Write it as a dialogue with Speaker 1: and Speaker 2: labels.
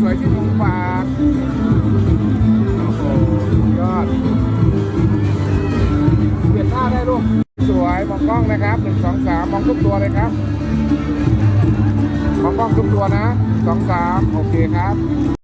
Speaker 1: สวยที่มุมปากโอ้
Speaker 2: โหยอดเปลี่ยนท่าได้ลูก สวยมองกล้องนะครับหนึ่งสองสามมองทุกตัวเลยครับ มองกล้องทุกตัวนะสองสามโอเคครั
Speaker 1: บ